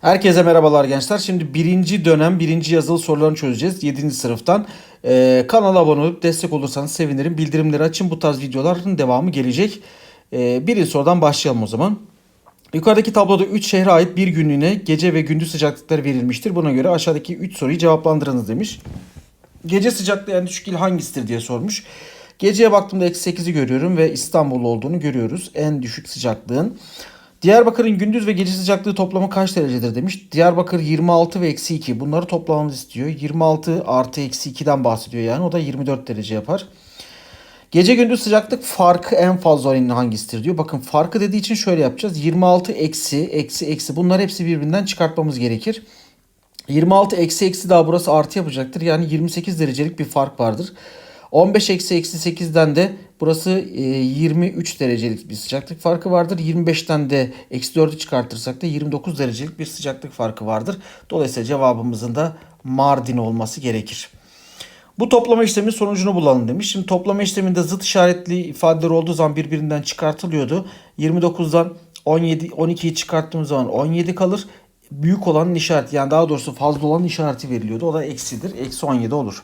Herkese merhabalar gençler. Şimdi birinci dönem birinci yazılı sorularını çözeceğiz. 7. sınıftan. Ee, kanala abone olup destek olursanız sevinirim. Bildirimleri açın. Bu tarz videoların devamı gelecek. Ee, birinci sorudan başlayalım o zaman. Yukarıdaki tabloda 3 şehre ait bir günlüğüne gece ve gündüz sıcaklıkları verilmiştir. Buna göre aşağıdaki 3 soruyu cevaplandırınız demiş. Gece sıcaklığı en düşük il hangisidir diye sormuş. Geceye baktığımda eksi 8'i görüyorum ve İstanbul olduğunu görüyoruz. En düşük sıcaklığın. Diyarbakır'ın gündüz ve gece sıcaklığı toplamı kaç derecedir demiş. Diyarbakır 26 ve eksi 2. Bunları toplamamızı istiyor. 26 artı eksi 2'den bahsediyor yani. O da 24 derece yapar. Gece gündüz sıcaklık farkı en fazla olan hangisidir diyor. Bakın farkı dediği için şöyle yapacağız. 26 eksi eksi eksi bunlar hepsi birbirinden çıkartmamız gerekir. 26 eksi eksi daha burası artı yapacaktır. Yani 28 derecelik bir fark vardır. 15 eksi eksi 8'den de burası e, 23 derecelik bir sıcaklık farkı vardır. 25'ten de eksi 4'ü çıkartırsak da 29 derecelik bir sıcaklık farkı vardır. Dolayısıyla cevabımızın da Mardin olması gerekir. Bu toplama işleminin sonucunu bulalım demiş. Şimdi toplama işleminde zıt işaretli ifadeler olduğu zaman birbirinden çıkartılıyordu. 29'dan 17 12'yi çıkarttığımız zaman 17 kalır. Büyük olanın işareti yani daha doğrusu fazla olanın işareti veriliyordu. O da eksidir. Eksi 17 olur.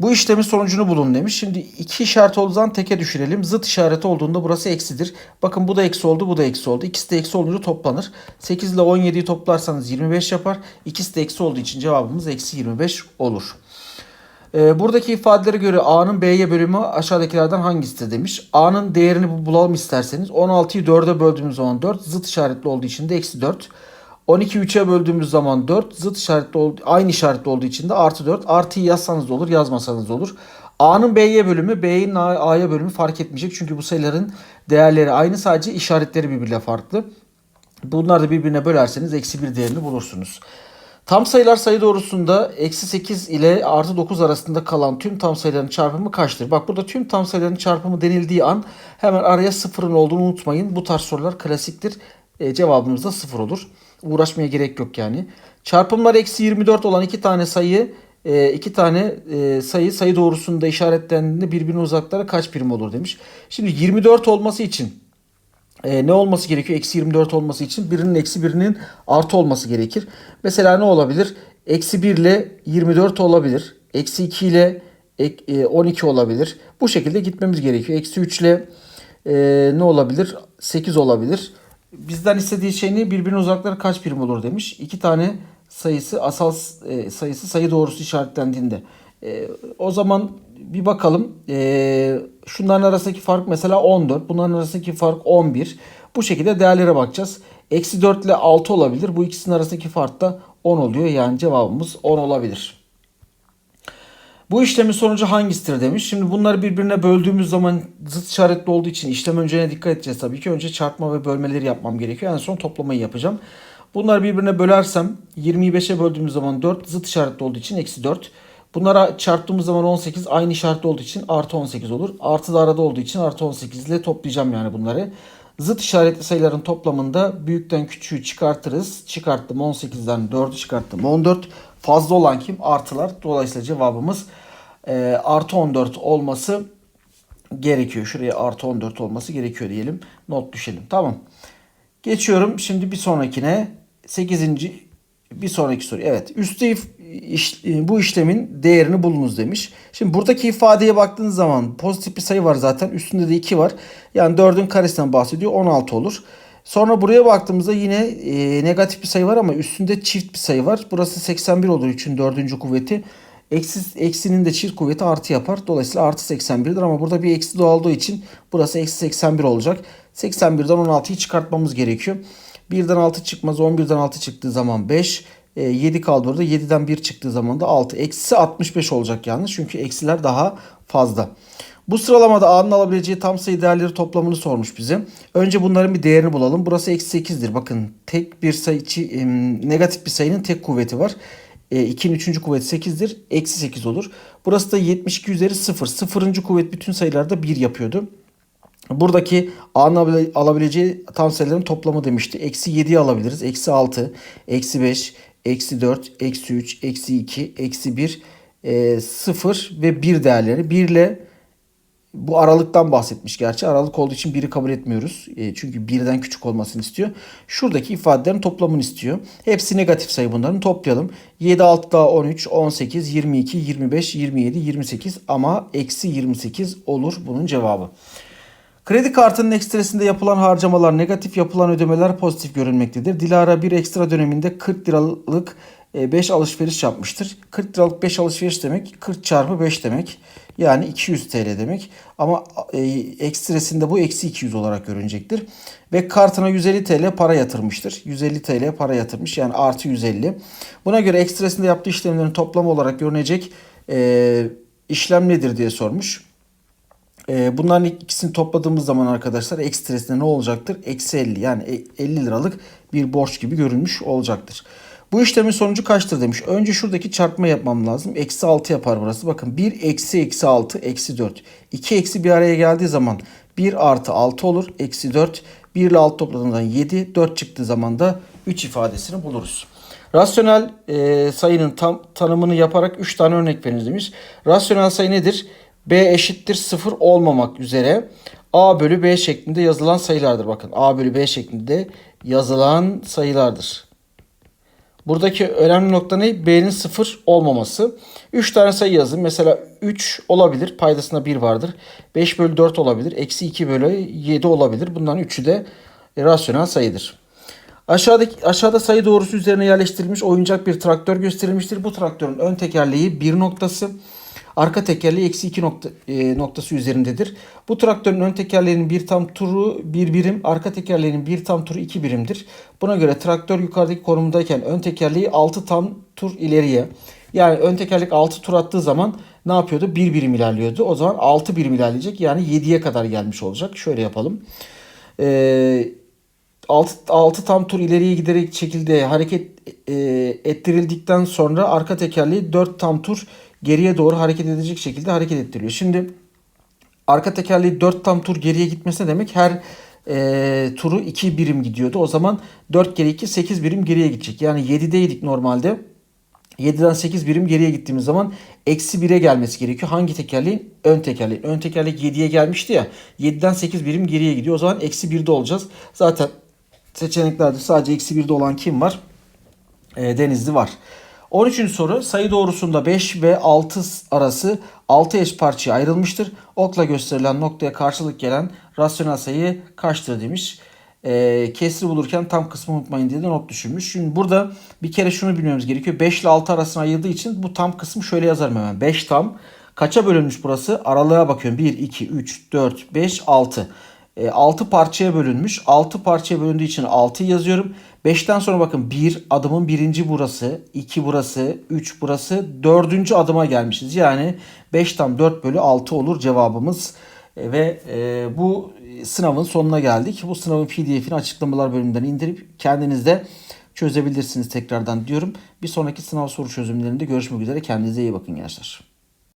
Bu işlemin sonucunu bulun demiş. Şimdi iki işaret olduğu zaman teke düşürelim. Zıt işareti olduğunda burası eksidir. Bakın bu da eksi oldu bu da eksi oldu. İkisi de eksi olunca toplanır. 8 ile 17'yi toplarsanız 25 yapar. İkisi de eksi olduğu için cevabımız eksi 25 olur. Ee, buradaki ifadelere göre A'nın B'ye bölümü aşağıdakilerden hangisidir demiş. A'nın değerini bulalım isterseniz. 16'yı 4'e böldüğümüz zaman 4. Zıt işaretli olduğu için de eksi 4. 12 3'e böldüğümüz zaman 4. Zıt işaretli olduğu, aynı işaretli olduğu için de artı 4. Artıyı yazsanız olur yazmasanız olur. A'nın B'ye bölümü B'nin A'ya bölümü fark etmeyecek. Çünkü bu sayıların değerleri aynı sadece işaretleri birbiriyle farklı. Bunları da birbirine bölerseniz eksi 1 değerini bulursunuz. Tam sayılar sayı doğrusunda eksi 8 ile artı 9 arasında kalan tüm tam sayıların çarpımı kaçtır? Bak burada tüm tam sayıların çarpımı denildiği an hemen araya sıfırın olduğunu unutmayın. Bu tarz sorular klasiktir. E, cevabımız da sıfır olur. Uğraşmaya gerek yok yani. Çarpımlar eksi 24 olan iki tane sayı e, iki tane e, sayı sayı doğrusunda işaretlendiğinde birbirine uzaklara kaç birim olur demiş. Şimdi 24 olması için e, ne olması gerekiyor? Eksi 24 olması için birinin eksi birinin artı olması gerekir. Mesela ne olabilir? Eksi 1 ile 24 olabilir. Eksi 2 ile e, 12 olabilir. Bu şekilde gitmemiz gerekiyor. Eksi 3 ile ne olabilir? 8 olabilir. Bizden istediği şey ne? Birbirine uzakları kaç birim olur demiş. İki tane sayısı asal e, sayısı sayı doğrusu işaretlendiğinde. E, o zaman bir bakalım. E, şunların arasındaki fark mesela 14. Bunların arasındaki fark 11. Bu şekilde değerlere bakacağız. Eksi 4 ile 6 olabilir. Bu ikisinin arasındaki fark da 10 oluyor. Yani cevabımız 10 olabilir. Bu işlemin sonucu hangisidir demiş. Şimdi bunları birbirine böldüğümüz zaman zıt işaretli olduğu için işlem önceliğine dikkat edeceğiz tabii ki. Önce çarpma ve bölmeleri yapmam gerekiyor. En son toplamayı yapacağım. Bunları birbirine bölersem 25'e böldüğümüz zaman 4 zıt işaretli olduğu için eksi 4. Bunlara çarptığımız zaman 18 aynı işaretli olduğu için artı 18 olur. Artı da arada olduğu için artı 18 ile toplayacağım yani bunları. Zıt işaretli sayıların toplamında büyükten küçüğü çıkartırız. Çıkarttım 18'den 4'ü çıkarttım 14. Fazla olan kim? Artılar. Dolayısıyla cevabımız e, artı 14 olması gerekiyor. Şuraya artı 14 olması gerekiyor diyelim. Not düşelim. Tamam. Geçiyorum şimdi bir sonrakine. 8. bir sonraki soru. Evet. Üstte iş, bu işlemin değerini bulunuz demiş. Şimdi buradaki ifadeye baktığınız zaman pozitif bir sayı var zaten. Üstünde de 2 var. Yani 4'ün karesinden bahsediyor. 16 olur. Sonra buraya baktığımızda yine e, negatif bir sayı var ama üstünde çift bir sayı var. Burası 81 olur 3'ün dördüncü kuvveti. Eksi, eksinin de çift kuvveti artı yapar. Dolayısıyla artı 81'dir ama burada bir eksi olduğu için burası eksi 81 olacak. 81'den 16'yı çıkartmamız gerekiyor. 1'den 6 çıkmaz. 11'den 6 çıktığı zaman 5. E, 7 kaldı orada. 7'den 1 çıktığı zaman da 6. Eksi 65 olacak yalnız. Çünkü eksiler daha fazla. Bu sıralamada A'nın alabileceği tam sayı değerleri toplamını sormuş bize. Önce bunların bir değerini bulalım. Burası eksi 8'dir. Bakın tek bir sayı negatif bir sayının tek kuvveti var. 2'nin 3. kuvveti 8'dir. Eksi 8 olur. Burası da 72 üzeri 0. Sıfırıncı kuvvet bütün sayılarda 1 yapıyordu. Buradaki A'nın alabileceği tam sayıların toplamı demişti. Eksi 7'yi alabiliriz. Eksi 6, eksi 5, eksi 4, eksi 3, eksi 2, eksi 1, e, 0 ve 1 değerleri. 1 ile Bu aralıktan bahsetmiş gerçi. Aralık olduğu için biri kabul etmiyoruz. E, çünkü birden küçük olmasını istiyor. Şuradaki ifadelerin toplamını istiyor. Hepsi negatif sayı bunların toplayalım. 7 6 daha 13, 18, 22, 25, 27, 28 ama eksi 28 olur bunun cevabı. Kredi kartının ekstresinde yapılan harcamalar negatif, yapılan ödemeler pozitif görünmektedir. Dilara bir ekstra döneminde 40 liralık 5 alışveriş yapmıştır. 40 liralık 5 alışveriş demek 40 çarpı 5 demek. Yani 200 TL demek. Ama e, ekstresinde bu eksi 200 olarak görünecektir. Ve kartına 150 TL para yatırmıştır. 150 TL para yatırmış yani artı 150. Buna göre ekstresinde yaptığı işlemlerin toplamı olarak görünecek e, işlem nedir diye sormuş. E, bunların ikisini topladığımız zaman arkadaşlar ekstresinde ne olacaktır? Eksi 50 yani 50 liralık bir borç gibi görünmüş olacaktır. Bu işlemin sonucu kaçtır demiş. Önce şuradaki çarpma yapmam lazım. Eksi 6 yapar burası. Bakın 1 eksi eksi 6 eksi 4. 2 eksi bir araya geldiği zaman 1 artı 6 olur. Eksi 4. 1 ile 6 topladığımızda 7. 4 çıktığı zaman da 3 ifadesini buluruz. Rasyonel e, sayının tam tanımını yaparak 3 tane örnek veriniz demiş. Rasyonel sayı nedir? B eşittir 0 olmamak üzere A bölü B şeklinde yazılan sayılardır. Bakın A bölü B şeklinde yazılan sayılardır. Buradaki önemli nokta ne? B'nin 0 olmaması. 3 tane sayı yazın. Mesela 3 olabilir. Paydasında 1 vardır. 5 bölü 4 olabilir. Eksi 2 bölü 7 olabilir. Bunların üçü de rasyonel sayıdır. Aşağıdaki, aşağıda sayı doğrusu üzerine yerleştirilmiş oyuncak bir traktör gösterilmiştir. Bu traktörün ön tekerleği 1 noktası. Arka tekerleği eksi 2 nokta, e, noktası üzerindedir. Bu traktörün ön tekerleğinin bir tam turu bir birim, arka tekerleğinin bir tam turu iki birimdir. Buna göre traktör yukarıdaki konumdayken ön tekerleği 6 tam tur ileriye. Yani ön tekerlek 6 tur attığı zaman ne yapıyordu? 1 birim ilerliyordu. O zaman 6 birim ilerleyecek. Yani 7'ye kadar gelmiş olacak. Şöyle yapalım. Eee 6, 6 tam tur ileriye giderek şekilde hareket e, ettirildikten sonra arka tekerleği 4 tam tur geriye doğru hareket edecek şekilde hareket ettiriyor. Şimdi arka tekerleği 4 tam tur geriye gitmesi demek her e, turu 2 birim gidiyordu. O zaman 4 kere 2 8 birim geriye gidecek. Yani 7'deydik normalde. 7'den 8 birim geriye gittiğimiz zaman eksi 1'e gelmesi gerekiyor. Hangi tekerleğin? Ön tekerleğin. Ön tekerlek 7'ye gelmişti ya. 7'den 8 birim geriye gidiyor. O zaman eksi 1'de olacağız. Zaten seçeneklerde sadece eksi 1'de olan kim var? E, Denizli var. 13. soru sayı doğrusunda 5 ve 6 arası 6 eş parçaya ayrılmıştır. Okla gösterilen noktaya karşılık gelen rasyonel sayı kaçtır demiş. E, kesri bulurken tam kısmı unutmayın diye de not düşürmüş. Şimdi burada bir kere şunu bilmemiz gerekiyor. 5 ile 6 arasına ayırdığı için bu tam kısmı şöyle yazarım hemen. 5 tam. Kaça bölünmüş burası? Aralığa bakıyorum. 1, 2, 3, 4, 5, 6. 6 parçaya bölünmüş. 6 parçaya bölündüğü için 6 yazıyorum. 5'ten sonra bakın 1 adımın birinci burası, 2 burası, 3 burası, 4. adıma gelmişiz. Yani 5 tam 4 bölü 6 olur cevabımız. E, ve e, bu sınavın sonuna geldik. Bu sınavın pdf'ini açıklamalar bölümünden indirip kendiniz de çözebilirsiniz tekrardan diyorum. Bir sonraki sınav soru çözümlerinde görüşmek üzere. Kendinize iyi bakın gençler.